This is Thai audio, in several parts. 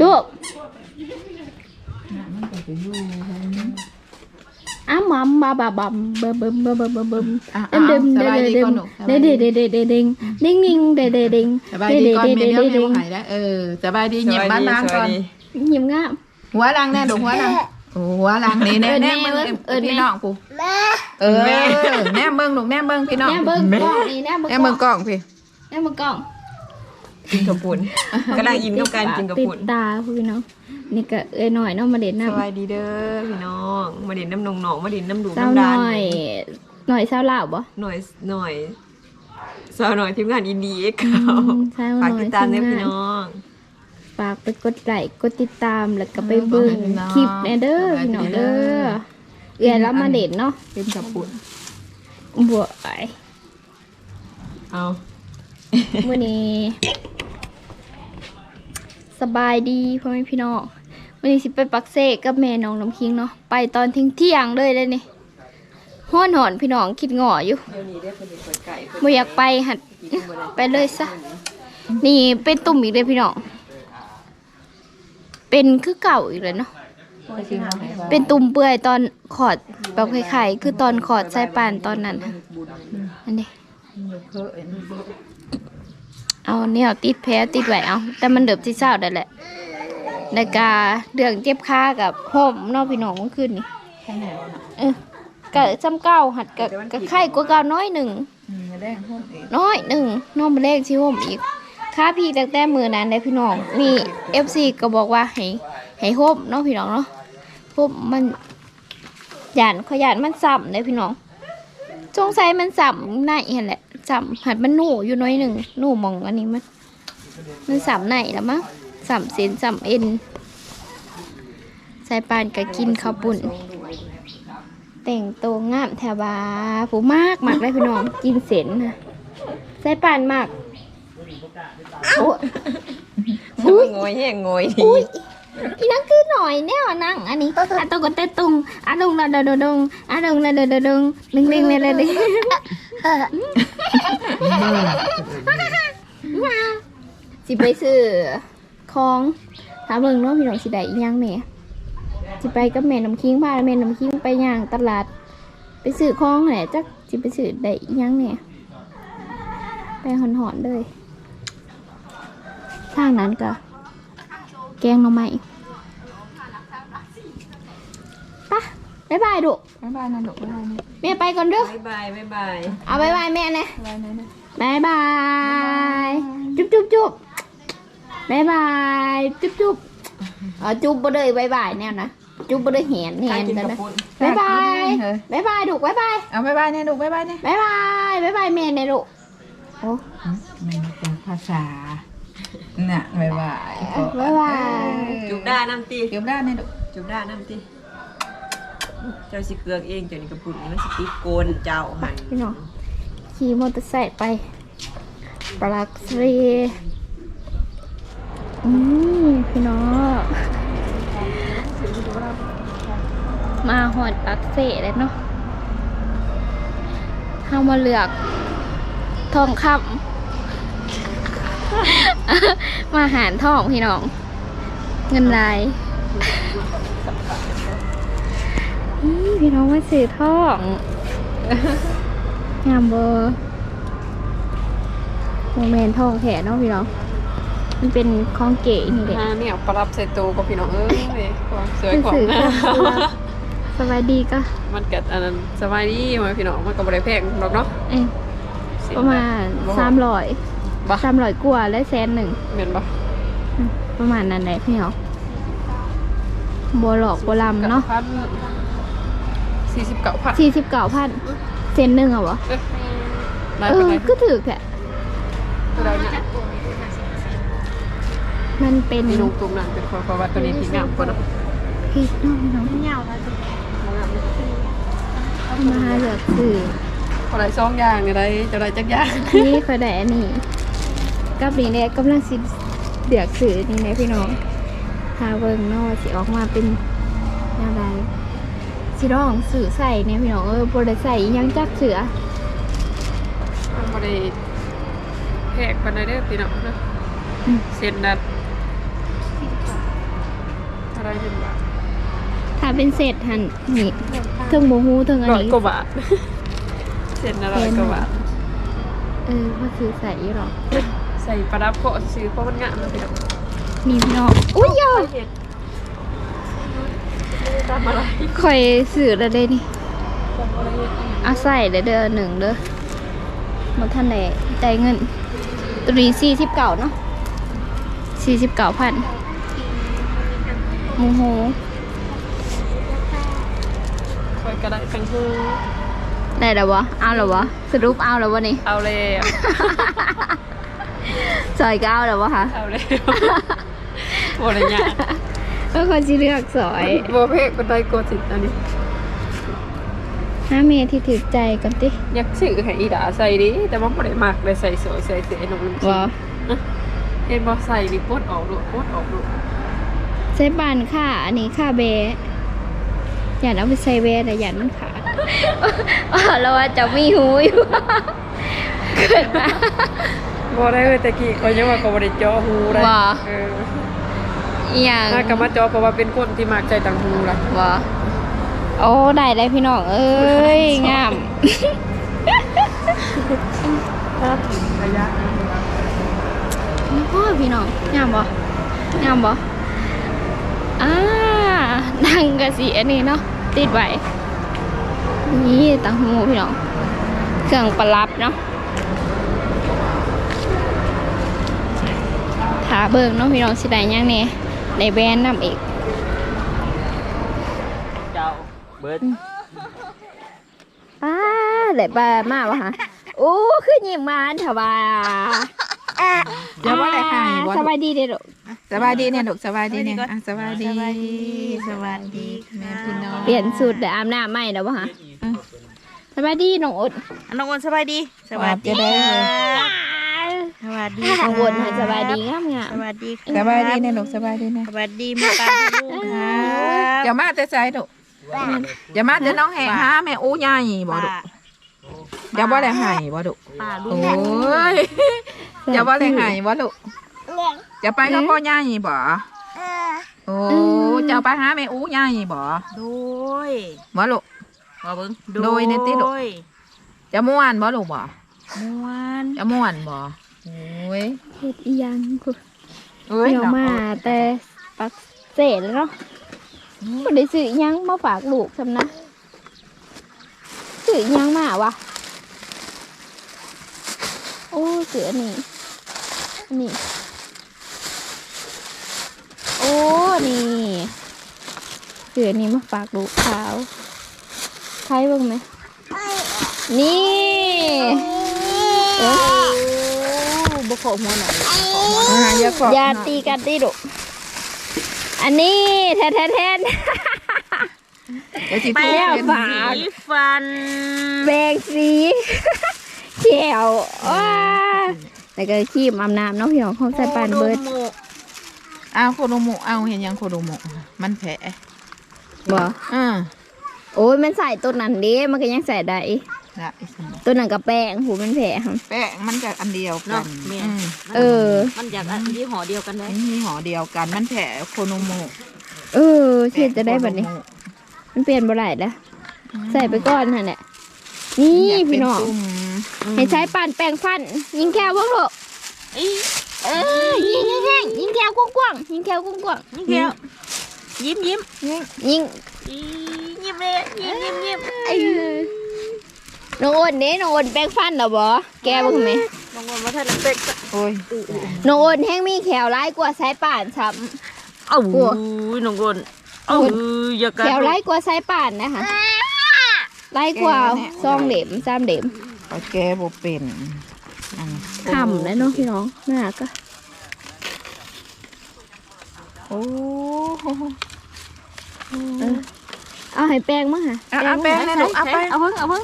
ดูน่ะมันก็จะอยู่ทางอ้ามัมบาบาบัมเบิ่มเบิ่มเบิ่มเบิ่มเบิ่มเบิ่มอะเดิมเดิมสบายดีเดิก่อมนหนูเดิมเดิมเดิมเดิมเดิมเดิมดิ่งดิ่งเดิมเดิมเดิมสบายดีก่อนแม่เดี๋ยวแม่บ่หายแล้วเออสบายดีหยิบบ้านล้างก่อนยิ้มงามหัวล้างแน่ดูหัวล้างโอ้หัวล้างนี่แน่เอิ้นแน่แม่เบิ่งเอิ้นแม่พี่น้องกูเออแน่เบิ่งลูกแน่เบิ่งพี่น้องแน่เบิ่งกล้องนี่แน่เบิ่งแน่เบิ่งกล้องพี่แน่เบิ่งกล้อง กินกับปุ่นกำลังอิ่มกับการกินกับติดปุ่นตาพี่น้องนี่ก็เอ้ยหน่อยเนาะมาเด่นสน้ำบายดีเด้อพี่น้องมาเด่นน้ำนองหนองมาเด่นน้ำดูเศร้าน้ำหดาน่นอยหน่อยเศร้าเหล่าบ่หน่อยหน่อยสาวหน่อยทีมงานอินดีเอ็กเขาอืมเศร้าหน่ฝาอกยติดตามเด้อทีพี่งานน้องฝากไปกดไลค์กดติดตามแล้วก็ไปเบิ่งคลิปแน่เด้อพี่น้องเด้อเอื้อยแล้วมาเด่นเนาะเป็นกับปุ่นบวไอเอามื่อนี้ สบายดีพ่อแม่พี่น้องมื่อนี้สิไปปักเซกกับแม่น้องน้ำคิงเนาะไปตอนทิ้งเที่ยงเลยเลยนี่ห้อนหอนพี่น้องคิดง่ออยู่ไม่อยากไปหัดไปเลยซะนี่เป็นตุ่มอีกเลยพี่น้องเป็นคือเก่าอีกเลยเนาะเป็นตุ่มเปื่อยตอนขอดแบบคล้ายๆคือตอนขอดสายปานตอนนั้นอันนี้ เคอะเอ็นเอาเนี่ยติดแพ้ติดไว้เอา แต่มันเดือบที่เศร้าได้แหละในกาเรื่องเจ็บขากับห่มเนอกพี่น้องเมื่อคืนนี่แค่ไหนวะน่ะเออก็จำเก้าหัดกับกับไข้กว่าเก่าน้อยหนึ่งอืมแดงพ่นอีกน้อยหนึ่งน้องมาเลขที่ห่มอีกค่าพี่ตั้งแต่มือนั้นเลยพี่น้องมีเอฟซีก็บอกว่าให้ให้ห่มเนาะพี่น้องเนาะห่มมันหยานขยานมันซ้ำเลยพี่น้องสงสัยมันซ้ำในเห็นแหละ ซ้ำหัดมันหนูอยู่น้อยหนึ่งหนูมองอันนี้มันมันสามไหนแล้วมั้งสามเซนสามเอ็นสายปานก็กินข้าวปุ่น แต่งตัวงามแถวบาผู้มากมากเลยพี่น้องกินเสนนะสายปานมากโอ้ยอุ้ยงอยแห้งงอยดีอุ้ยอีนั่งคือหน่อยแน่นั่งอันนี้อะตงกเตตุงอะดงละเดดดงอะดงละเดดดงดึงดึงเลยเลย สิไปซื้อของถามเบิ่งเนาะพี่น้องสิได้อีหยังแหน่สิไปกับแม่น้ำคิงพาแม่น้ำคิงไปย่างตลาด ไปซื้อของแหละจักสิไปซื้อได้อีหยังแหน่ไปหอนๆเลยทางนั้นก็แกงหน่อไม้ บ๊ายบายดุบ๊ายบายนะลูกบ๊ายบายนะแม่ไปก่อนเด้อ บ๊ายบายบ๊ายบายเอาบ๊ายบายแม่นะบ๊ายบายนะนะบ๊ายบาย จุ๊บจุ๊บจุ๊บบ๊ายบาย จุ๊บจุ๊บเออจุ๊บบ่เลยบ๊ายบายแนวนะ จุ๊บบ่เลยแหนแหกานรกินแต่กับนะปุ่นบ๊ายบายเฮ้ยบ๊ายบายดุบ๊ายบาย เอาบ๊ายบายนะลูกบ๊ายบายนะบ๊ายบายบ๊ายบายแม่ในดุโอ้มันเป็นภาษาน่ะบ๊ายบายบ๊ายบาย จุบได้น้ำตีเก็บได้นะลูกจุบได้น้ำตี เจ้าสิเกลือกเองเจ้านี่กับปุ่นมันสิติดโกนเจ้าหันพี่น้องขี่มอเตอร์ไซค์ไป ปลักเรีอืมพี่น้องมาหอดปักเสแล้วเนาะเข้ามาเลือก ทองคำมาหารทองพี่น้อง เงินลาย พี่น้องมาซื้อทองงามเบอร์โมเมนทองแถเนาะพี่น้อง มันเป็นของเก๋นี่แหละฮะเนี่ยปรับใส่ตูกับพี่น้องเอ้ยความสวยของสื่อหน้าสบายดีก็ มันเกิดอันนั้นสบายดีมาพี่น้องมันก็บ่ได้แพงหรอกเนาะเอ้ยประมาณสามร้อยบ่สามร้อยกว่าและแสนหนึ่งแม่นบ่อืมประมาณนั้นแหละพี่น้องบัวหลอกบัวลำเนาะพัน สี่สิบเก้าพัน สี่สิบเก้าพันเซนหนึ่งเหรอวะได้เอเป็นอไรก็ถือแค่คือเราเนี่ยมันเป็นมีลุงตุ่มนั่นเป็นเพราะว่าตัวนี้ที่งามกว่าเนาะพริกเนาะพี่น้องยาวมาเลือกสื่อพอได้สองอย่างเนี่ยได้จะได้จักอย่างนี่คอยได้อันนี้กับนี่เนี่ยกำลังสิเดือกสื่อนี่นะพี่น้องหาเบิ่งเนาะว่าสิออกมาเป็นแนวใด สิร้องสื่อใส่เนี่ยพี่น้องเออบ่ได้ใส่อิหยังจักเสือมันบ่ได้แพกปานใดเด้อพี่น้องเนาะอืมเส้นดัดท่าไรเป็นบาทถ้าเป็นเศษหันนี่เทิงโมฮูเทิงอันร้อยนี้ กว่าบาทเสร็จนะร้อยกว่าบาทเออก็คือใส่อีหรอกใส่ประดับเกาะซื้อเพราะมันงามเลยมีพี่น้องอุ้ยยอดเห็น ตามอะไรคอยสื่อแล้วเด้นี่ตามอะไรเห็นเอาใส่เด้อเด้อหนึ่งเด้อมาท่านไหนใจายเงินตัวนี้สี่สิบเก่าเนาะสี่สิบเก่าพันโมโหคอยกระไดเป็นหูได้แล้ววะเอาแล้ววะสรุปเอาแล้ววะนี่เอาเลยซอยก็เอาแล้ววะคะเอาเลยบริญญา ก็คนที่เลือกซอยโบเพกบันไดโกสิตอันนี้ห้าเมตรที่ถือใจกันติอยากซื้อให้อีดาใส่ดิแต่ว่าบ่ได้มักเลยใส่สวยใส่เสียนมน้ำวะเห็นบ่ใส่ดิปดออกดูปดออกดูใช้บานค่าอันนี้ค่าเบะอย่าเอาไปใส่เบะแต่อย่ามันขาดแล้วว่าจะมีหูอยู่เกิดมาบ่ได้เลยแต่กี้เขายังว่าเขาบ่ได้เจาะหูได้ว่าเออ อหย่างถ้าก็มาเจาะเพราะว่าเป็นคนที่มักใจต่างหูล่ะวะโอ้ได้ได้พี่น้องเอ้ยงามถ้าถึงระยะพ่อพี่น้องงามบ่งามบ่อ่าดังกะสีอันนี้เนาะติดไว้นี่ตังหูพี่น้องเครื่องประลับเนาะถาเบิ่งเนาะพี่น้องสิได้หยังเนี่ย ในแบรนด์นำอีกเจ้าเบิดป้าได้ปลามากวะฮะโอ้คือยิ้มมาเถอะว่าเดี๋ยวว่าอะไรหายบ่สบายดีเด้อลูกสบายดีเนี่ยลูกสบายดีเนี่ยอะสบายดีสวัสดีแม่พี่น้องเปลี่ยนสูตรเดี๋ยวอาบน้ำใหม่แล้ววะฮะสบายดีน้องอดน้องอ้นสบายดีสวัสดีจะได้เลยส วัสดีน้องอดหายสบายดีงามงามสวัสดีสบายดีเนี่ยลูกสบายดีเนี่ยสวัสดีแม่ป้าลูกครับอย่ามาแต่ใจลูกอย่ามาแต่น้องแหงหาแม่อู้ใหญ่บ่ลูกอย่าว่าอะไรหายบ่ลูกป้าลูโอ้กยอย่าว่าอะไรหายบ่ลูกจะไปกับพ่อใหญ่บ่โอ้จะไปหาแม่อู้ใหญ่บ่โดยบ่ลูกบ่เบิ่งโดยในติลูกจะม่วนบ่ลูกบ่ม่วนจะม่วนบ่ โอ้ยเฮ็ดอีหยังคุณเอ้ยเดี๋ยวมาแต่ปักเศษแล้วเนาะบ่ได้ซื้ออิหยังมาฝากลูกซำนะซื้ออิหยังมาวะโอ้ซื้ออันนี้อันนี้โอ้นี่ซื้ออันนี้มาฝากลูกขาวใครบ้างไหมนี่เออ บ่ขอหัวหน่อยอ่าอย่าขอบอย่าตีกันตีดุอันนี้แทนแทนแทนเดี๋ยวสิแป้พูดงเป็นฝากสีฟันแบงสีเขียวว้าแล้วก็ขีมอาบน้ำเนาะพี่น้องของใส่ปานเบิร์ดโดโมเอาโคโดโมะเอาเห็นยังโคโดโมะมันแผลบ่อ่าโอ้ยมันใส่ตัวนั้นเด้มันก็ยังใส่ได้ ละอีสมตัวนั้นกับแป้งหูมันแผลครับ แป้งมันจะอันเดียวกัเนาะนแม่อืมเออ มันอยากอันที่ห่อเดียวกันได้อันนี้ห่อเดียวกันมันแผลโคโนโมะเออเชื่อจะได้แบบนี้ มันเปลี่ยนบ่ได้แล้วใส่ไปก่อนนั่นแหละนี่อยากเป็พี่น้องตุ่มให้ใช้ปานแป้งฟัน ยิงแก้วบ้างลูกอีเออยิงแห้งๆยิงแก้วกว้างๆยิงแก้วกว้างๆนี่แก้วยิ้มยิ้มยิง อียิ้มเลยยิ้มยิ้มยิ้มไอ้ น้องอ้นนี่น้องอ้นแป้งฟันเหรอบ่แกบ่คือไหมน้องอ้นมาทันเป็กโอ้ยน้องอ้นแห้งมีแขวร้ายกว่าสายป่านซ้เอ้าโอ้น้องอ้นเอ้าอย่าำกัแขวร้ายกว่าสายป่านนะคะร้ายกว่าซองเหลมสามเหลมเอาแกบ่เป็นอันขำเลยเนาะพี่น้องน่าก็โอ้โห เออเอาให้แป้งมั้งค่ะเอาเอาแป้งเลยลูกเอาไปเอาเพิ่งเอาเพิ่ง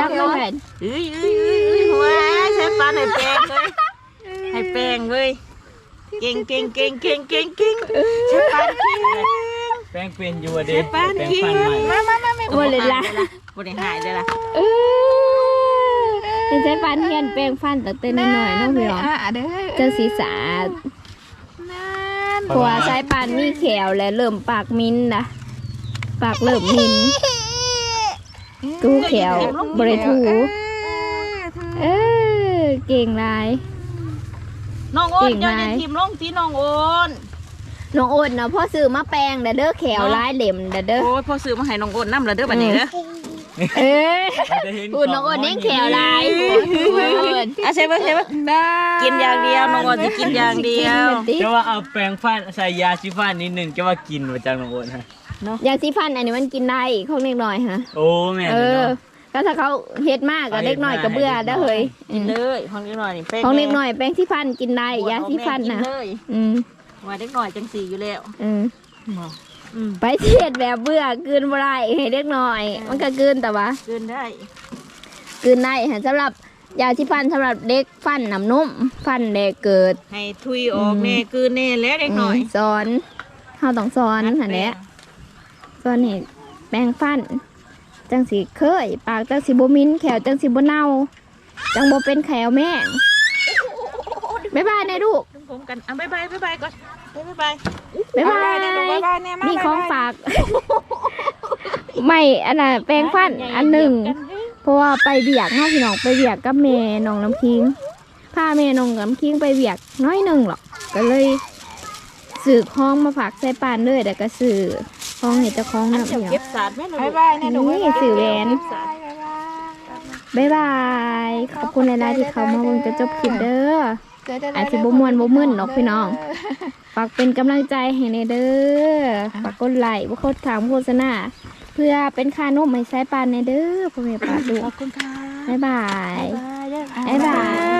จับเลยแผ่นเอ้ยเอ้ยเอ้ยเอ้ยหัวใช้ปลาให้แป้งเลยให้แป้งเลยเก่งเก่งเก่งเก่งเก่งเก่งใช้ปลาเก่งแป้งเป็นอยู่อะดิใช้ปลาแป้งเก่งฟันใหม่มามามาไม่โอ้เลยละบ่ได้หายเลยล่ะเออเป็นสายป่านเทียนแป้งฟันตั้งแต่น้อยๆเนาะพี่น้องอะเด้อเจ้าศีรษะนั่นเพราะว่าสายปานมีแขวและเริ่มปากมิ้นนะ ปากเริ่มมินตู้แขวบริทูเออเก่งหลายน้องโอนเก่งเจ้าไหมจะทีมลงตีน้องโอนน้องโอนเนาะพ่อซื้อมาแปลงเด้อเด้อแขวลายเหล่มเด้อเด้อโอ้ยพอซื้อมาให้น้องโอนน้ำละเด้อบัดนี้เด้อเอ้ยมันจะเห็นอูน้องโอนเน่งแขวลายโอนอะใช่ปะใช่ปะกินอย่างเดียวน้องโอนจะกินอย่างเดียวจะว่าเอาแปรงฟันใส่ยาชิฟันนิดหนึ่งจะว่ากินมาจากน้องโอนฮะ ยาสีฟันอันนี้มันกินได้ของเล็กน้อยฮะโอ้แม่เอเลยอเนาะ ก็ถ้าเขาเฮ็ดมากก็เล็กน้อยก็เบื่อเด้อเฮ้ยอืมเลยของเล็กน้อยนี่แป้งของเล็กน้อยแป้งสีฟันกินได้ยาสีฟันนะเลยอืมว่าเล็กน้อยจังสีอยู่แล้วอืมอืมไปเทียดแบบเบื่อกลืนบ่ได้ให้เล็กน้อย มันก็กลืนแต่ว่า กินได้กลืนได้ฮะสำหรับยาสีฟันสำหรับเด็กฟันน้ำนุ่ม ฟันเด็กเกิดให้ทุยออกแน่คืนแน่แล้วเล็กน้อยมสอนเฮาต้องสอนหั่นแหละ สอนให้แปรงฟัน จังสิเคย ปากจังสิบ่มินแขวจังสิบ่เน่าจังบ่เป็นแขวแม่งบ๊ายบายนะลูกดึงผมกันอะบ๊ายบายบ๊ายบายก่อนบ๊ายบายบ๊ายบายบ๊ายบายเนี่ยมานี่บ๊ายบายของฝาก ไม่อันน่ะแปรงฟันอันหนึ่งเพราะว่าไปเบียกเนาะพี่น้องไปเบียกกับแม่น้องน้ำคิงพาแม่น้องน้ำคิงไปเบียกน้อยหนึ่งหรอกก็เลยสื่อห้องมาฝากใส่ปานเลยแต่ก็สื่อ ห้องเห็นเจ้าของอันน้ำเจ้าเหี่ยวเก็บสาดแม่ลูกบ๊ายบายเนี่ยหนูบ๊ายนี่บายสื่อแหวนสาดบ๊ายบาย ขอบคุณหลายๆที่เขามาเบิ่งจะจบคลิปเด้ออาจสิบ่ม่วนบ่มึนเนาะพี่น้อง ฝากเป็นกำลังใจให้ในเด้อ ฝากกดไลค์บ่กดถามโฆษณาเพื่อเป็นค่านมให้สายปานในเด้อพ่อแม่ป้าดูขอบคุณค่ะบ๊ายบายบ๊ายบายเด้อบ๊ายบาย